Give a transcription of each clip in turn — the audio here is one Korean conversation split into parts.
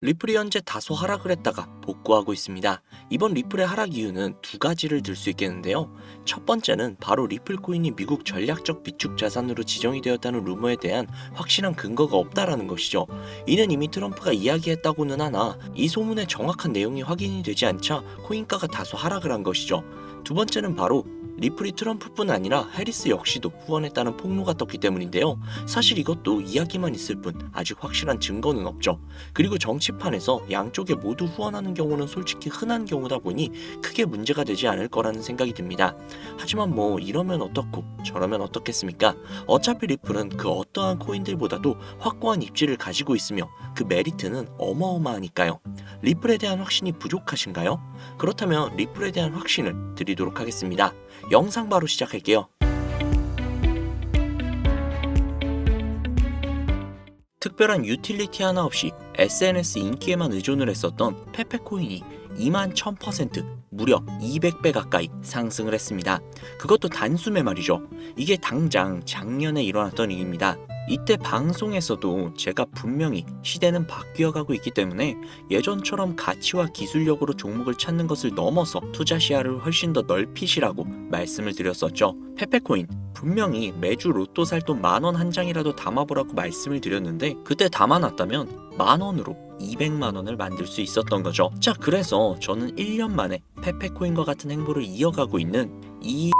리플이 현재 다소 하락을 했다가 복구하고 있습니다. 이번 리플의 하락 이유는 두 가지를 들 수 있겠는데요. 첫 번째는 바로 리플 코인이 미국 전략적 비축 자산으로 지정이 되었다는 루머에 대한 확실한 근거가 없다라는 것이죠. 이는 이미 트럼프가 이야기했다고는 하나 이 소문의 정확한 내용이 확인이 되지 않자 코인가가 다소 하락을 한 것이죠. 두 번째는 바로 리플이 트럼프뿐 아니라 해리스 역시도 후원했다는 폭로가 떴기 때문인데요. 사실 이것도 이야기만 있을 뿐 아직 확실한 증거는 없죠. 그리고 정치판에서 양쪽에 모두 후원하는 경우는 솔직히 흔한 경우다 보니 크게 문제가 되지 않을 거라는 생각이 듭니다. 하지만 뭐 이러면 어떻고 저러면 어떻겠습니까? 어차피 리플은 그 어떠한 코인들보다도 확고한 입지를 가지고 있으며 그 메리트는 어마어마하니까요. 리플에 대한 확신이 부족하신가요? 그렇다면 리플에 대한 확신을 드리 도록 하겠습니다. 영상 바로 시작할게요. 특별한 유틸리티 하나 없이 SNS 인기에만 의존을 했었던 페페코인이 2만 1000% 무려 200배 가까이 상승을 했습니다. 그것도 단숨에 말이죠. 이게 당장 작년에 일어났던 일입니다. 이때 방송에서도 제가 분명히 시대는 바뀌어가고 있기 때문에 예전처럼 가치와 기술력으로 종목을 찾는 것을 넘어서 투자 시야를 훨씬 더 넓히시라고 말씀을 드렸었죠. 페페코인 분명히 매주 로또 살 돈 만 원 한 장이라도 담아보라고 말씀을 드렸는데 그때 담아놨다면 만 원으로 200만 원을 만들 수 있었던 거죠. 자, 그래서 저는 1년 만에 페페코인과 같은 행보를 이어가고 있는 이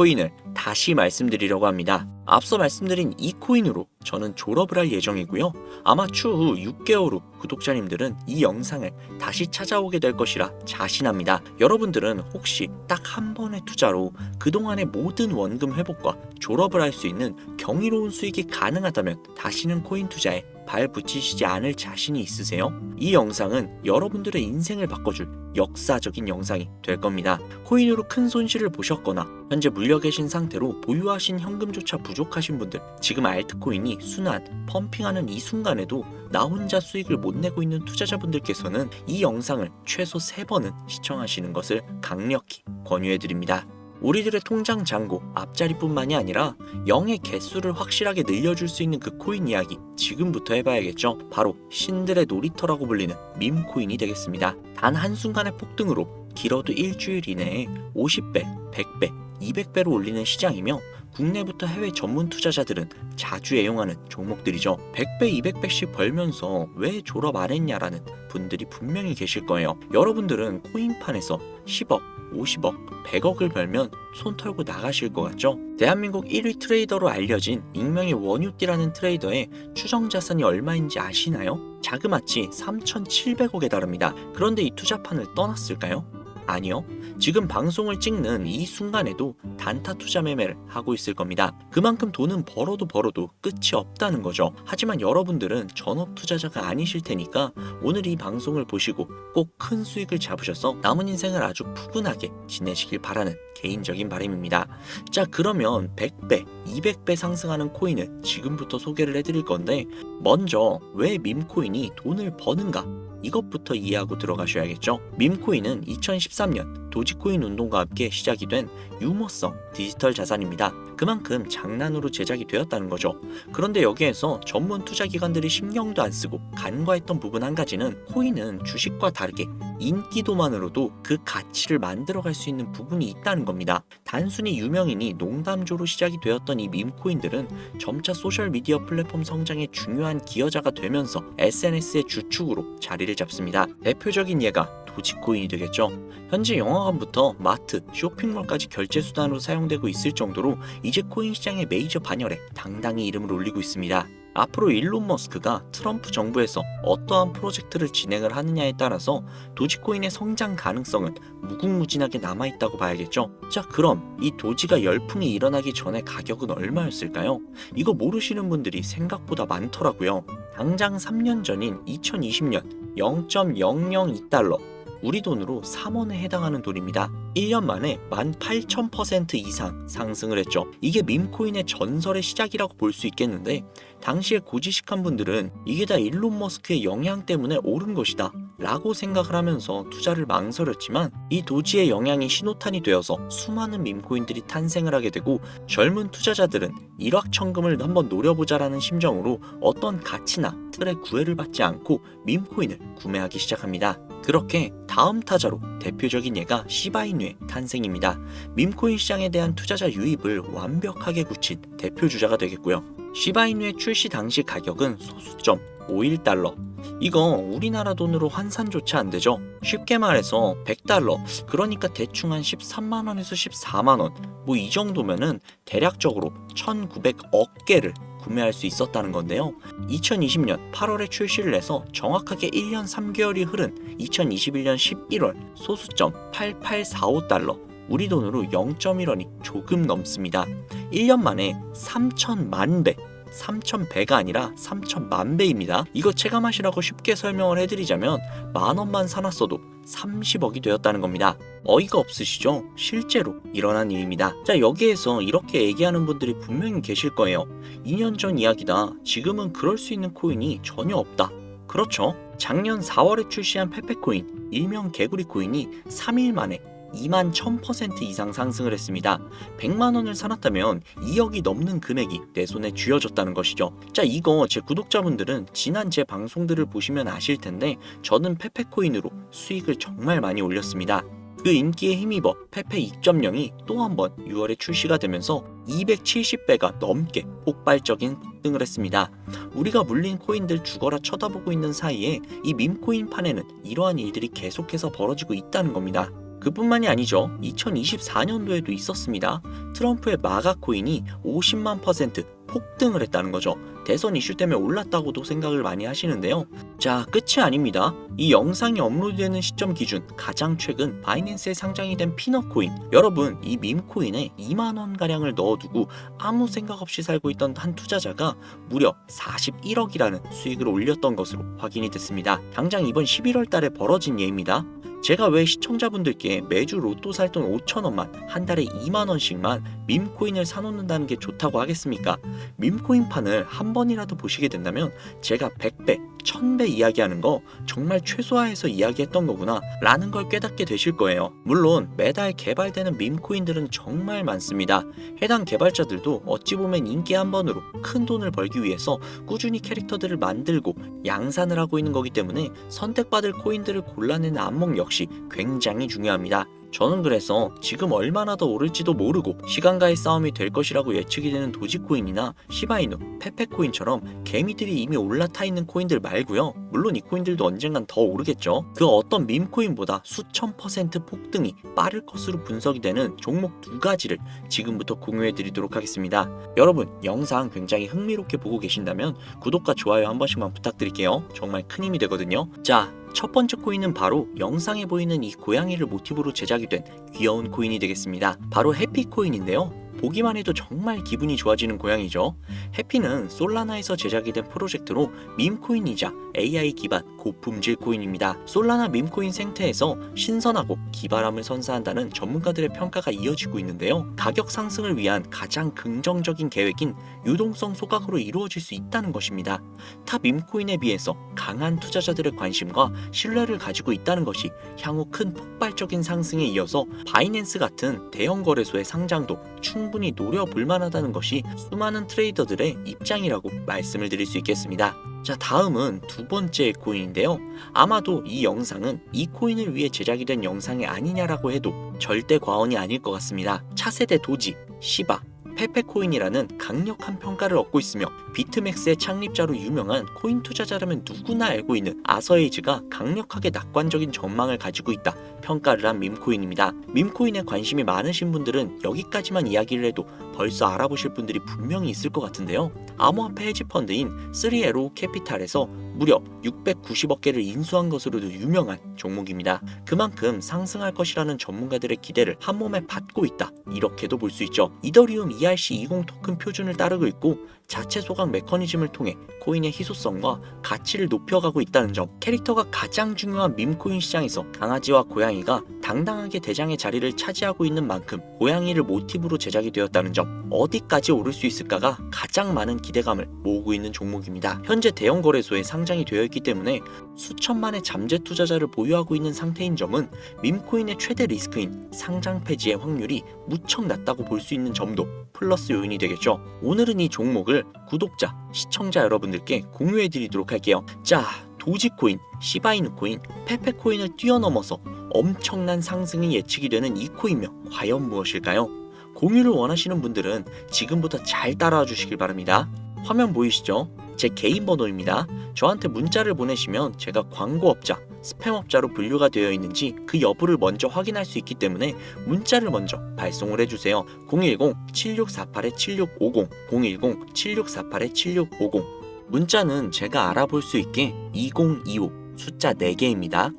코인을 다시 말씀드리려고 합니다. 앞서 말씀드린 이 코인으로 저는 졸업을 할 예정이고요. 아마 추후 6개월 후 구독자님들은 이 영상을 다시 찾아오게 될 것이라 자신합니다. 여러분들은 혹시 딱 한 번의 투자로 그동안의 모든 원금 회복과 졸업을 할 수 있는 경이로운 수익이 가능하다면 다시는 코인 투자에 발 붙이시지 않을 자신이 있으세요? 이 영상은 여러분들의 인생을 바꿔줄 역사적인 영상이 될 겁니다. 코인으로 큰 손실을 보셨거나 현재 물려 계신 상태로 보유하신 현금조차 부족하신 분들 지금 알트코인이 순환, 펌핑하는 이 순간에도 나 혼자 수익을 못 내고 있는 투자자분들께서는 이 영상을 최소 3번은 시청하시는 것을 강력히 권유해 드립니다. 우리들의 통장 잔고 앞자리뿐만이 아니라 0의 개수를 확실하게 늘려줄 수 있는 그 코인 이야기 지금부터 해봐야겠죠. 바로 신들의 놀이터라고 불리는 밈코인이 되겠습니다. 단 한순간의 폭등으로 길어도 일주일 이내에 50배, 100배, 200배로 올리는 시장이며 국내부터 해외 전문 투자자들은 자주 애용하는 종목들이죠. 100배, 200배씩 벌면서 왜 졸업 안 했냐라는 분들이 분명히 계실 거예요. 여러분들은 코인판에서 10억, 50억, 100억을 벌면 손 털고 나가실 것 같죠? 대한민국 1위 트레이더로 알려진 익명의 원유띠라는 트레이더의 추정 자산이 얼마인지 아시나요? 자그마치 3,700억에 달합니다. 그런데 이 투자판을 떠났을까요? 아니요. 지금 방송을 찍는 이 순간에도 단타 투자 매매를 하고 있을 겁니다. 그만큼 돈은 벌어도 벌어도 끝이 없다는 거죠. 하지만 여러분들은 전업 투자자가 아니실 테니까 오늘 이 방송을 보시고 꼭 큰 수익을 잡으셔서 남은 인생을 아주 푸근하게 지내시길 바라는 개인적인 바람입니다. 자, 그러면 100배, 200배 상승하는 코인을 지금부터 소개를 해드릴 건데 먼저 왜 밈코인이 돈을 버는가? 이것부터 이해하고 들어가셔야겠죠. 밈코인은 2013년 도지코인 운동과 함께 시작이 된 유머성 디지털 자산입니다. 그만큼 장난으로 제작이 되었다는 거죠. 그런데 여기에서 전문 투자 기관들이 신경도 안 쓰고 간과했던 부분 한 가지는 코인은 주식과 다르게 인기도만으로도 그 가치를 만들어갈 수 있는 부분이 있다는 겁니다. 단순히 유명인이 농담조로 시작이 되었던 이 밈코인들은 점차 소셜미디어 플랫폼 성장의 중요한 기여자가 되면서 SNS의 주축으로 자리를 잡습니다. 대표적인 예가 도지코인이 되겠죠. 현재 영화관부터 마트, 쇼핑몰까지 결제 수단으로 사용되고 있을 정도로 이제 코인 시장의 메이저 반열에 당당히 이름을 올리고 있습니다. 앞으로 일론 머스크가 트럼프 정부에서 어떠한 프로젝트를 진행을 하느냐에 따라서 도지코인의 성장 가능성은 무궁무진하게 남아있다고 봐야겠죠. 자, 그럼 이 도지가 열풍이 일어나기 전에 가격은 얼마였을까요? 이거 모르시는 분들이 생각보다 많더라고요. 당장 3년 전인 2020년 0.002달러 우리 돈으로 3원에 해당하는 돈입니다. 1년 만에 18,000% 이상 상승을 했죠. 이게 밈코인의 전설의 시작이라고 볼 수 있겠는데 당시에 고지식한 분들은 이게 다 일론 머스크의 영향 때문에 오른 것이다 라고 생각을 하면서 투자를 망설였지만 이 도지의 영향이 신호탄이 되어서 수많은 밈코인들이 탄생을 하게 되고 젊은 투자자들은 일확천금을 한번 노려보자라는 심정으로 어떤 가치나 틀에 구애를 받지 않고 밈코인을 구매하기 시작합니다. 그렇게 다음 타자로 대표적인 예가 시바이누의 탄생입니다. 밈코인 시장에 대한 투자자 유입을 완벽하게 굳힌 대표 주자가 되겠고요. 시바이누의 출시 당시 가격은 소수점 51달러. 이거 우리나라 돈으로 환산조차 안 되죠. 쉽게 말해서 100달러. 그러니까 대충 한 13만 원에서 14만 원. 뭐 이 정도면은 대략적으로 1,900억 개를 구매할 수 있었다는 건데요. 2020년 8월에 출시를 해서 정확하게 1년 3개월이 흐른 2021년 11월 소수점 8845달러. 우리 돈으로 0.1원이 조금 넘습니다. 1년 만에 3천만 배 3,000배가 아니라 3,000만 배입니다. 이거 체감하시라고 쉽게 설명을 해드리자면 만 원만 사놨어도 30억이 되었다는 겁니다. 어이가 없으시죠? 실제로 일어난 일입니다. 자, 여기에서 이렇게 얘기하는 분들이 분명히 계실 거예요. 2년 전 이야기다. 지금은 그럴 수 있는 코인이 전혀 없다. 그렇죠. 작년 4월에 출시한 페페코인, 일명 개구리 코인이 3일 만에 2만 1000% 이상 상승을 했습니다. 100만 원을 사놨다면 2억이 넘는 금액이 내 손에 쥐어졌다는 것이죠. 자, 이거 제 구독자분들은 지난 제 방송들을 보시면 아실 텐데 저는 페페코인으로 수익을 정말 많이 올렸습니다. 그 인기에 힘입어 페페 2.0이 또 한 번 6월에 출시가 되면서 270배가 넘게 폭발적인 폭등을 했습니다. 우리가 물린 코인들 죽어라 쳐다보고 있는 사이에 이 밈코인 판에는 이러한 일들이 계속해서 벌어지고 있다는 겁니다. 그뿐만이 아니죠. 2024년도에도 있었습니다. 트럼프의 마가 코인이 50만 퍼센트 폭등을 했다는 거죠. 대선 이슈 때문에 올랐다고도 생각을 많이 하시는데요. 자, 끝이 아닙니다. 이 영상이 업로드되는 시점 기준 가장 최근 바이낸스에 상장이 된 피넛코인. 여러분, 이 밈코인에 2만 원 가량을 넣어두고 아무 생각 없이 살고 있던 한 투자자가 무려 41억이라는 수익을 올렸던 것으로 확인이 됐습니다. 당장 이번 11월 달에 벌어진 예입니다. 제가 왜 시청자분들께 매주 로또 살 돈 5천 원만 한 달에 2만 원씩만 밈코인을 사놓는다는 게 좋다고 하겠습니까? 밈코인판을 한 번이라도 보시게 된다면 제가 100배, 1000배 이야기하는 거 정말 최소화해서 이야기했던 거구나 라는 걸 깨닫게 되실 거예요. 물론 매달 개발되는 밈코인들은 정말 많습니다. 해당 개발자들도 어찌 보면 인기 한 번으로 큰 돈을 벌기 위해서 꾸준히 캐릭터들을 만들고 양산을 하고 있는 거기 때문에 선택받을 코인들을 골라내는 안목 역시 굉장히 중요합니다. 저는 그래서 지금 얼마나 더 오를지도 모르고 시간과의 싸움이 될 것이라고 예측이 되는 도지코인이나 시바이누, 페페코인처럼 개미들이 이미 올라타 있는 코인들 말고요. 물론 이 코인들도 언젠간 더 오르겠죠. 그 어떤 밈코인보다 수천 퍼센트 폭등이 빠를 것으로 분석이 되는 종목 두 가지를 지금부터 공유해 드리도록 하겠습니다. 여러분, 영상 굉장히 흥미롭게 보고 계신다면 구독과 좋아요 한 번씩만 부탁드릴게요. 정말 큰 힘이 되거든요. 자, 첫 번째 코인은 바로 영상에 보이는 이 고양이를 모티브로 제작이 된 귀여운 코인이 되겠습니다. 바로 해피코인인데요. 보기만 해도 정말 기분이 좋아지는 고양이죠. 해피는 솔라나에서 제작이 된 프로젝트로 밈코인이자 AI 기반 고품질 코인입니다. 솔라나 밈코인 생태에서 신선하고 기발함을 선사한다는 전문가들의 평가가 이어지고 있는데요. 가격 상승을 위한 가장 긍정적인 계획인 유동성 소각으로 이루어질 수 있다는 것입니다. 타 밈코인에 비해서 강한 투자자들의 관심과 신뢰를 가지고 있다는 것이 향후 큰 폭발적인 상승에 이어서 바이낸스 같은 대형 거래소의 상장도 충분히 노려볼 만하다는 것이 수많은 트레이더들의 입장이라고 말씀을 드릴 수 있겠습니다. 자, 다음은 두 번째 코인인데요. 아마도 이 영상은 이 코인을 위해 제작이 된 영상이 아니냐라고 해도 절대 과언이 아닐 것 같습니다. 차세대 도지, 시바, 페페코인이라는 강력한 평가를 얻고 있으며 비트맥스의 창립자로 유명한 코인 투자자라면 누구나 알고 있는 아서에이즈가 강력하게 낙관적인 전망을 가지고 있다 평가를 한 밈코인입니다. 밈코인에 관심이 많으신 분들은 여기까지만 이야기를 해도 벌써 알아보실 분들이 분명히 있을 것 같은데요. 암호화폐 헤지 펀드인 3에로 캐피탈에서 무려 690억 개를 인수한 것으로도 유명한 종목입니다. 그만큼 상승할 것이라는 전문가들의 기대를 한 몸에 받고 있다. 이렇게도 볼 수 있죠. 이더리움 ERC20 토큰 표준을 따르고 있고 자체 소각 메커니즘을 통해 코인의 희소성과 가치를 높여가고 있다는 점. 캐릭터가 가장 중요한 밈코인 시장에서 강아지와 고양이가 당당하게 대장의 자리를 차지하고 있는 만큼 고양이를 모티브로 제작이 되었다는 점 어디까지 오를 수 있을까가 가장 많은 기대감을 모으고 있는 종목입니다. 현재 대형 거래소에 상장이 되어 있기 때문에 수천만의 잠재 투자자를 보유하고 있는 상태인 점은 밈코인의 최대 리스크인 상장 폐지의 확률이 무척 낮다고 볼 수 있는 점도 플러스 요인이 되겠죠. 오늘은 이 종목을 구독자, 시청자 여러분들께 공유해 드리도록 할게요. 자, 도지코인, 시바이누 코인, 페페코인을 뛰어넘어서 엄청난 상승이 예측이 되는 이 코인명 과연 무엇일까요? 공유를 원하시는 분들은 지금부터 잘 따라와 주시길 바랍니다. 화면 보이시죠? 제 개인 번호입니다. 저한테 문자를 보내시면 제가 광고업자, 스팸업자로 분류가 되어 있는지 그 여부를 먼저 확인할 수 있기 때문에 문자를 먼저 발송을 해주세요. 010-7648-7650, 010-7648-7650. 문자는 제가 알아볼 수 있게 2025 숫자 4개입니다.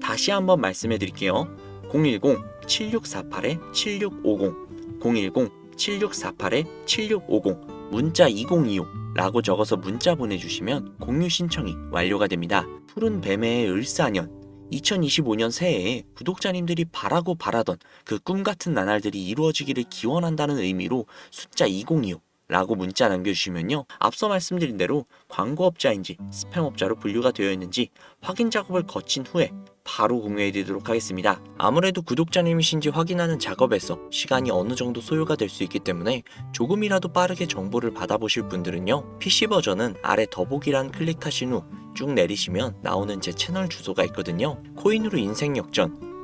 다시 한번 말씀해 드릴게요. 010-7648-7650, 010-7648-7650, 문자 2025라고 적어서 문자 보내주시면 공유 신청이 완료가 됩니다. 푸른 뱀의 을사년 2025년 새해에 구독자님들이 바라고 바라던 그 꿈 같은 나날들이 이루어지기를 기원한다는 의미로 숫자 2025 라고 문자 남겨주시면요. 앞서 말씀드린 대로 광고업자인지 스팸업자로 분류가 되어 있는지 확인 작업을 거친 후에 바로 공유해 드리도록 하겠습니다. 아무래도 구독자님이신지 확인하는 작업에서 시간이 어느 정도 소요가 될 수 있기 때문에 조금이라도 빠르게 정보를 받아보실 분들은요. PC 버전은 아래 더보기란 클릭하신 후 쭉 내리시면 나오는 제 채널 주소가 있거든요. 코인으로 인생 역전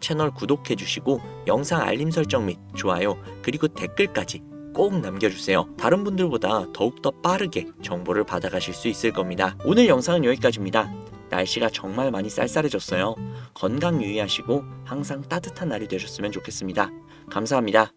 채널 구독해 주시고 영상 알림 설정 및 좋아요 그리고 댓글까지 꼭 남겨주세요. 다른 분들보다 더욱더 빠르게 정보를 받아가실 수 있을 겁니다. 오늘 영상은 여기까지입니다. 날씨가 정말 많이 쌀쌀해졌어요. 건강 유의하시고 항상 따뜻한 날이 되셨으면 좋겠습니다. 감사합니다.